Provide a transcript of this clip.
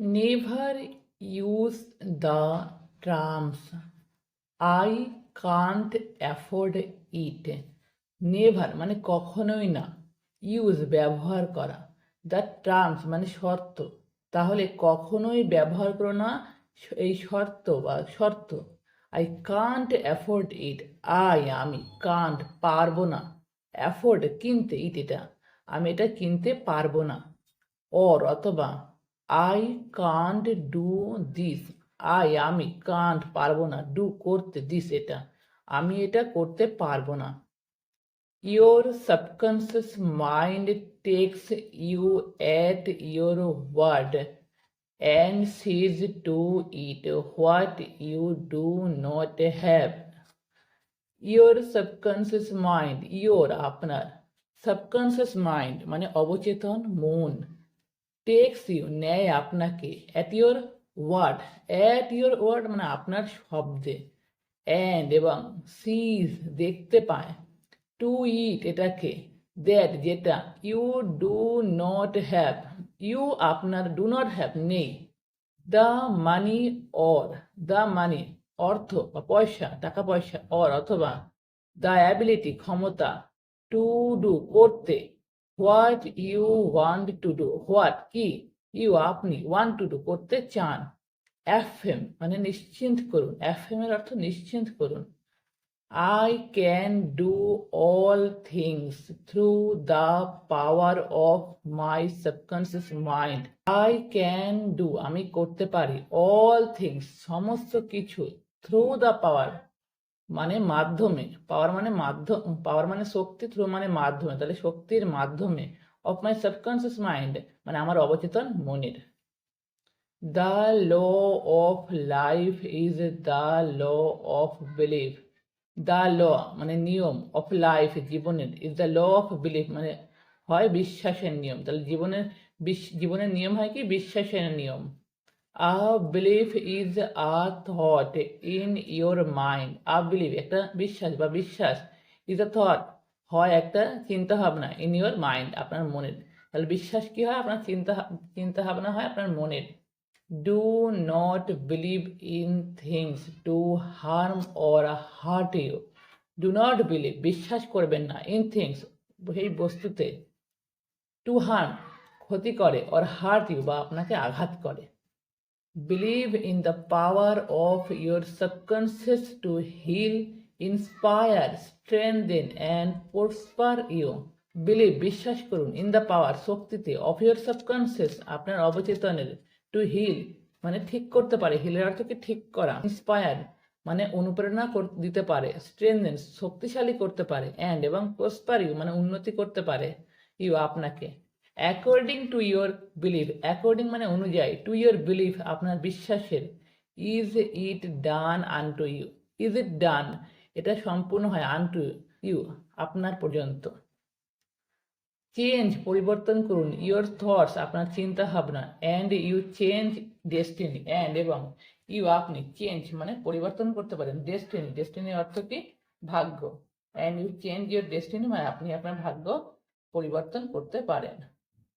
Never use the terms I can't afford it. Never মানে কখনোই না। ইউজ ব্যবহার করা। দ্য টার্মস মানে শর্ত। তাহলে কখনোই ব্যবহার করো না এই শর্ত বা শর্ত। I can't afford it I আমি কান্ট পারব না। অ্যাফোর্ড কিনতে ইট এটা। আমি এটা কিনতে পারব না। অর অথবা I can't do this I আমি কান্ট পারব না ডু করতে দিস এটা আমি এটা করতে পারব না Your subconscious mind takes you at your word and sees to it what you do not have. Your subconscious mind, your আপনার subconscious mind মানে অবচেতন মন টেক্স ইউ নেয় আপনাকে। At your word at your word মানে আপনার শব্দে। And এবং সিজ দেখতে পায়। টু ইট এটাকে। দ্যাট যেটা। You do not have you আপনার ডু নট হ্যাভ নেই। The money or the money অর্থ, বা পয়সা, টাকা, পয়সা অর অথবা দ্য অ্যাবিলিটি ক্ষমতা টু ডু করতে। What you want to do what কি ইউ আপনি ওয়ান্ট টু ডু করতে চান এফএম মানে নিশ্চিন্ত করুন এফএম এর অর্থ নিশ্চিন্ত করুন I can do all things through the power of my subconscious mind. I can do আমি করতে পারি all things সমস্ত কিছু through the power মানে মাধ্যমে পাওয়ার মানে মাধ্যম পাওয়ার মানে শক্তি থ্রু মানে মাধ্যমে। তাহলে শক্তির মাধ্যমে অফ মাই সাবকনসিয়াস মাইন্ড মানে আমার অবচেতন মনের। The law of life is the law of believe the law মানে নিয়ম অফ লাইফ জীবনের is the law of believe মানে হয় বিশ্বাসের নিয়ম। তাহলে জীবনের জীবনের নিয়ম হয় কি? বিশ্বাসের নিয়ম। A believe is a thought in your mind a believe একটা বিশ্বাস বা বিশ্বাস ইজ আ থট হয় একটা চিন্তা ভাবনা ইন ইয়োর মাইন্ড আপনার মনের। তাহলে বিশ্বাস কি হয়? আপনার চিন্তা চিন্তা ভাবনা হয় আপনার মনের। Do not believe in things to harm or hurt you do not believe বিশ্বাস করবেন না ইন থিংস সেই বস্তুতে। টু হার্ম ক্ষতি করে অর হার্ট ইউ বা আপনাকে আঘাত করে। Believe in the power of your subconscious to heal inspire strengthen and prosper you believe বিশ্বাস করুন ইন দ্য পাওয়ার শক্তিতে অফ ইউর সাবকনসিয়াস আপনার অবচেতনের টু হিল মানে ঠিক করতে পারে হিলের অর্থ কি? ঠিক করা ইন্সপায়ার মানে অনুপ্রেরণা দিতে পারে স্ট্রেংথেন শক্তিশালী করতে পারে অ্যান্ড এবং প্রসপার ইউ মানে উন্নতি করতে পারে ইউ আপনাকে। According to your believe according মানে অনুযায়ী টু ইয়োর বিলিভ আপনার বিশ্বাসের is it done unto you is it done এটা সম্পূর্ণ হয় আন টু ইউ আপনার পর্যন্ত। চেঞ্জ পরিবর্তন করুন ইয়োর থটস আপনার চিন্তা ভাবনা and you change destiny and এবং ইউ আপনি চেঞ্জ মানে পরিবর্তন করতে পারেন ডেস্টিনি ডেস্টিনির অর্থ কি? ভাগ্য। And you change your destiny মানে আপনি আপনার ভাগ্য পরিবর্তন করতে পারেন।